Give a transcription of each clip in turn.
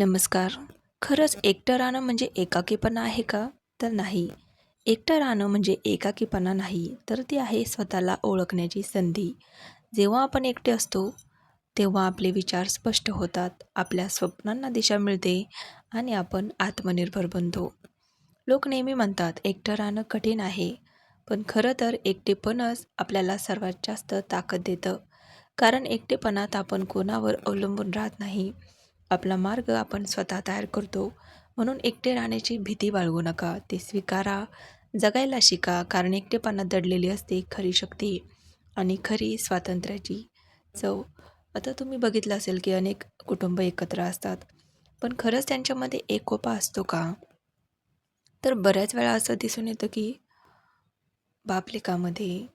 नमस्कार. खरंच एकटं राहणं म्हणजे एकाकीपणा आहे का? तर नाही. एकटं राहणं म्हणजे एकाकीपणा नाही तर ती आहे स्वतःला ओळखण्याची संधी. जेव्हा आपण एकटे असतो तेव्हा आपले विचार स्पष्ट होतात आपल्या स्वप्नांना दिशा मिळते आणि आपण आत्मनिर्भर बनतो. लोक नेहमी म्हणतात एकटं राहणं कठीण आहे पण खरं तर एकटेपणच आपल्याला सर्वात जास्त ताकद देतं. कारण एकटेपणात आपण कोणावर अवलंबून राहत नाही. आपला मार्ग आपण स्वतः तयार करतो. म्हणून एकटे राहण्याची भीती बाळगू नका. ते स्वीकारा. जगायला शिका. कारण एकटेपणा दडलेली असते खरी शक्ती आणि खरी स्वातंत्र्याची चव. आता तुम्ही बघितलं असेल की अनेक कुटुंब एकत्र असतात. पण खरंच त्यांच्यामध्ये एकोपा असतो का? तर बऱ्याच वेळा असं दिसून येतं की बापलेकामध्ये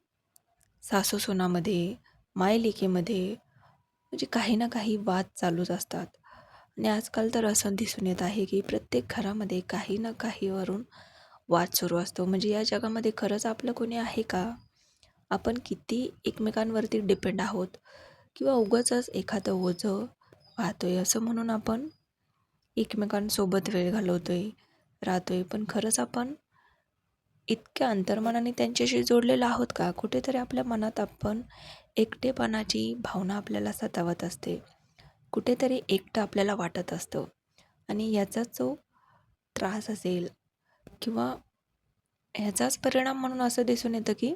सासू सोनामध्ये मायलेकीमध्ये म्हणजे काही ना काही वाद चालूच असतात. आणि आजकाल तर असं दिसून येत आहे की प्रत्येक घरामध्ये काही ना काहीवरून वाद सुरू असतो. म्हणजे या जगामध्ये खरंच आपलं कोणी आहे का? आपण किती एकमेकांवरती डिपेंड आहोत? किंवा उगाचच एखादं ओझं वाहतोय असं म्हणून आपण एकमेकांसोबत वेळ घालवतो आहे राहतो आहे पण खरंच आपण इतक्या अंतर्मनाने त्यांच्याशी जोडलेलं आहोत का? कुठेतरी आपल्या मनात आपण एकटेपणाची भावना आपल्याला सतावत असते. कुठेतरी एकटं आपल्याला वाटत असतं. आणि याचा जो त्रास असेल किंवा ह्याचाच परिणाम म्हणून असं दिसून येतं की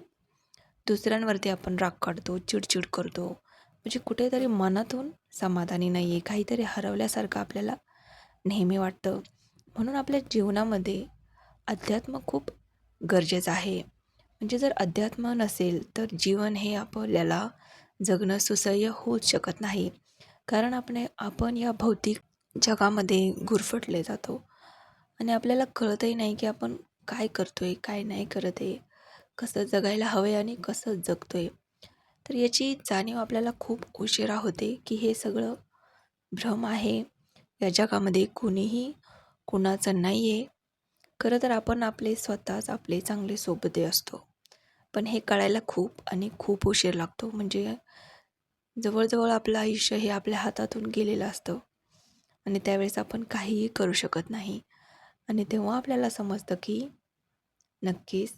दुसऱ्यांवरती आपण राग काढतो चिडचिड करतो. म्हणजे कुठेतरी मनातून समाधानी नाही आहे काहीतरी हरवल्यासारखं आपल्याला नेहमी वाटतं. म्हणून आपल्या जीवनामध्ये अध्यात्म खूप गरजेचं आहे. म्हणजे जर अध्यात्म नसेल तर जीवन हे आपल्याला जगणं सुसह्य होऊच शकत नाही. कारण आपण आपण या भौतिक जगामध्ये गुरफटले जातो. आणि आपल्याला कळतही नाही की आपण काय करतो आहे काय नाही करत आहे कसं जगायला हवं आहे आणि कसं जगतो आहे तर याची जाणीव आपल्याला खूप उशिरा होते की हे सगळं भ्रम आहे. या जगामध्ये कोणीही कुणाचं नाही आहे खरं तर आपण आपले स्वतःच आपले चांगले सोबते असतो. पण हे कळायला खूप आणि खूप उशीर लागतो. म्हणजे जवळजवळ आपलं आयुष्य हे आपल्या हातातून गेलेलं असतं. आणि त्यावेळेस आपण काहीही करू शकत नाही. आणि तेव्हा आपल्याला समजतं की नक्कीच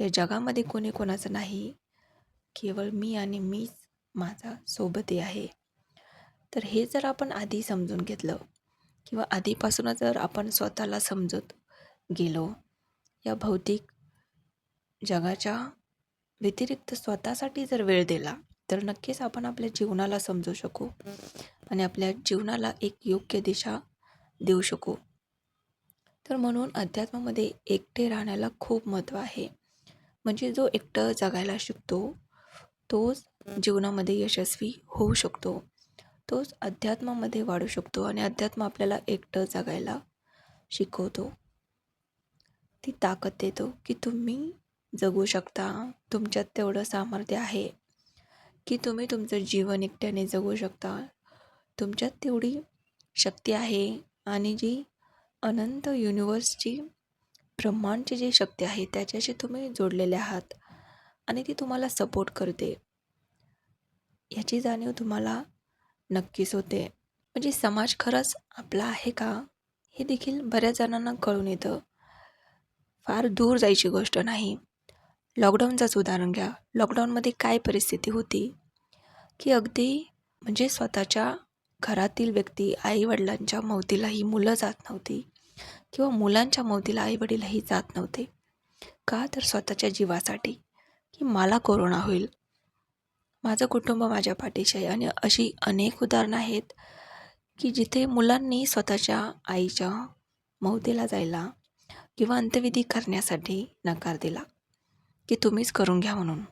या जगामध्ये कोणी कोणाचं नाही. केवळ मी आणि मीच माझा सोबती आहे. तर हे जर आपण आधी समजून घेतलं किंवा आधीपासूनच जर आपण स्वतःला समजत गेलो या भौतिक जगाच्या व्यतिरिक्त स्वतःसाठी जर वेळ दिला तर नक्कीच आपण आपल्या जीवनाला समजू शकू आणि आपल्या जीवनाला एक योग्य दिशा देऊ शकू. तर म्हणून अध्यात्मामध्ये एकटे राहण्याला खूप महत्त्व आहे. म्हणजे जो एकटं जगायला शिकतो तोच जीवनामध्ये यशस्वी होऊ शकतो. तोच अध्यात्मामध्ये वाढू शकतो आणि अध्यात्म आपल्याला एकटं जगायला शिकवतो. ती ताकद देतो की तुम्ही जगू शकता. तुमच्यात तेवढं सामर्थ्य आहे. की तुम्ही तुमचं जीवन एकट्याने जगू शकता. तुमच्यात तेवढी शक्ती आहे आणि जी अनंत युनिवर्सची ब्रह्मांडची जी शक्ती आहे त्याच्याशी तुम्ही जोडलेले आहात आणि ती तुम्हाला सपोर्ट करते. याची जाणीव तुम्हाला नक्कीच होते. म्हणजे समाज खरंच आपला आहे का हे देखील बऱ्याच जणांना कळून येतं. फार दूर जायची गोष्ट नाही. लॉकडाऊनचंच उदाहरण घ्या. लॉकडाऊनमध्ये काय परिस्थिती होती? की अगदी म्हणजे स्वतःच्या घरातील व्यक्ती आईवडिलांच्या मौतीलाही मुलं जात नव्हती किंवा मुलांच्या मौतीला आईवडीलही जात नव्हते. का तर स्वतःच्या जीवासाठी? की मला कोरोना होईल. माझं कुटुंब माझ्या पाठीशी आहे आणि अशी अनेक उदाहरणं आहेत की जिथे मुलांनी स्वतःच्या आईच्या मौतीला जायला किंवा अंत्यविधी करण्यासाठी नकार दिला. की तुम्हीच करून घ्या म्हणून.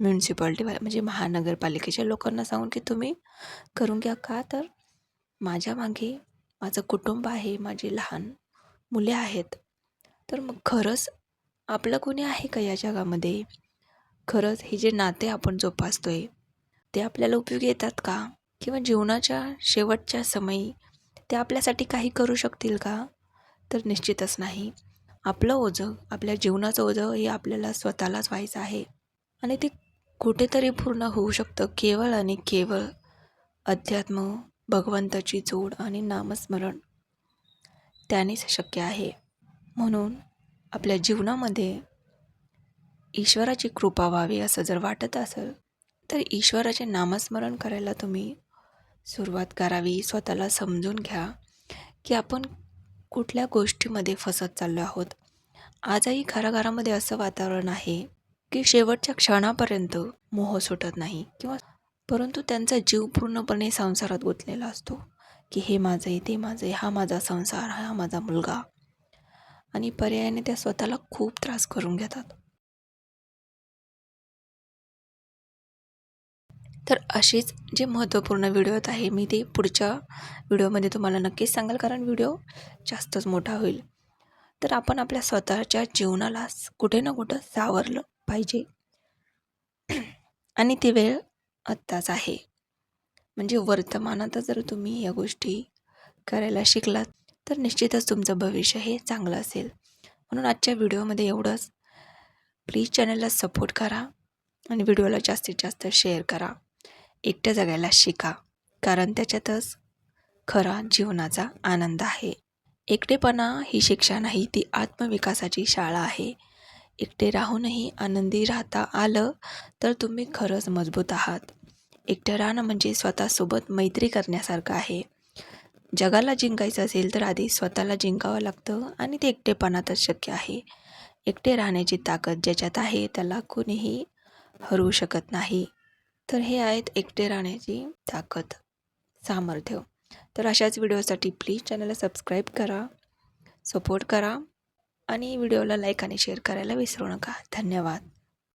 म्युन्सिपाल्टी म्हणजे महानगरपालिकेच्या लोकांना सांगून की तुम्ही करून घ्या का? तर माझ्या मागे माझं कुटुंब आहे माझी लहान मुले आहेत. तर मग खरंच आपलं कोणी आहे का या जगामध्ये? खरंच हे जे नाते आपण जोपासतो आहे ते आपल्याला उपयोगी येतात का? किंवा जीवनाच्या शेवटच्या समयी ते आपल्यासाठी काही करू शकतील का? तर निश्चितच नाही. आपलं ओझं आपल्या जीवनाचं ओझं हे आपल्याला स्वतःलाच व्हायचं आहे. आणि ते कुठेतरी पूर्ण होऊ शकतं केवळ आणि केवळ अध्यात्म भगवंताची जोड आणि नामस्मरण. त्यानेच शक्य आहे. म्हणून आपल्या जीवनामध्ये ईश्वराची कृपा व्हावी असं जर वाटत असेल तर ईश्वराचे नामस्मरण करायला तुम्ही सुरुवात करावी. स्वतःला समजून घ्या की आपण कुठल्या गोष्टीमध्ये फसत चाललो आहोत? आजही घराघरामध्ये असं वातावरण आहे की शेवटच्या क्षणापर्यंत मोह सुटत नाही किंवा परंतु त्यांचा जीव पूर्णपणे संसारात गुंतलेला असतो की हे माझं आहे ते माझं आहे हा माझा संसार हा माझा मुलगा. आणि पर्यायाने त्या स्वतःला खूप त्रास करून घेतात. तर असेच जे महत्त्वपूर्ण व्हिडिओत आहे मी ते पुढच्या व्हिडिओमध्ये तुम्हाला नक्कीच सांगाल कारण व्हिडिओ जास्तच मोठा होईल. तर आपण आपल्या स्वतःच्या जीवनाला कुठे ना कुठं सावरलं पाहिजे. आणि ती वेळ आत्ताच आहे. म्हणजे वर्तमानात जर तुम्ही या गोष्टी करायला शिकलात तर निश्चितच तुमचं भविष्य हे चांगलं असेल. म्हणून आजच्या व्हिडिओमध्ये एवढंच. प्लीज चॅनलला सपोर्ट करा आणि व्हिडिओला जास्तीत जास्त शेअर करा. एकटं जगायला शिका कारण त्याच्यातच खरा जीवनाचा आनंद आहे. एकटेपणा ही शिक्षा नाही ती आत्मविकासाची शाळा आहे. एकटे राहूनही आनंदी राहता आलं तर तुम्ही खरंच मजबूत आहात. एकटं राहणं म्हणजे स्वतःसोबत मैत्री करण्यासारखं आहे. जगाला जिंकायचं असेल तर आधी स्वतःला जिंकावं लागतं आणि ते एकटेपणातच शक्य आहे. एकटे राहण्याची ताकद ज्याच्यात आहे त्याला कोणीही हरवू शकत नाही. तर हे आहेत एकटे राहण्याची ताकद सामर्थ्य. तर अशाच व्हिडिओसाठी प्लीज चॅनलला सबस्क्राईब करा सपोर्ट करा आणि व्हिडिओला लाईक आणि शेअर करायला विसरू नका. धन्यवाद.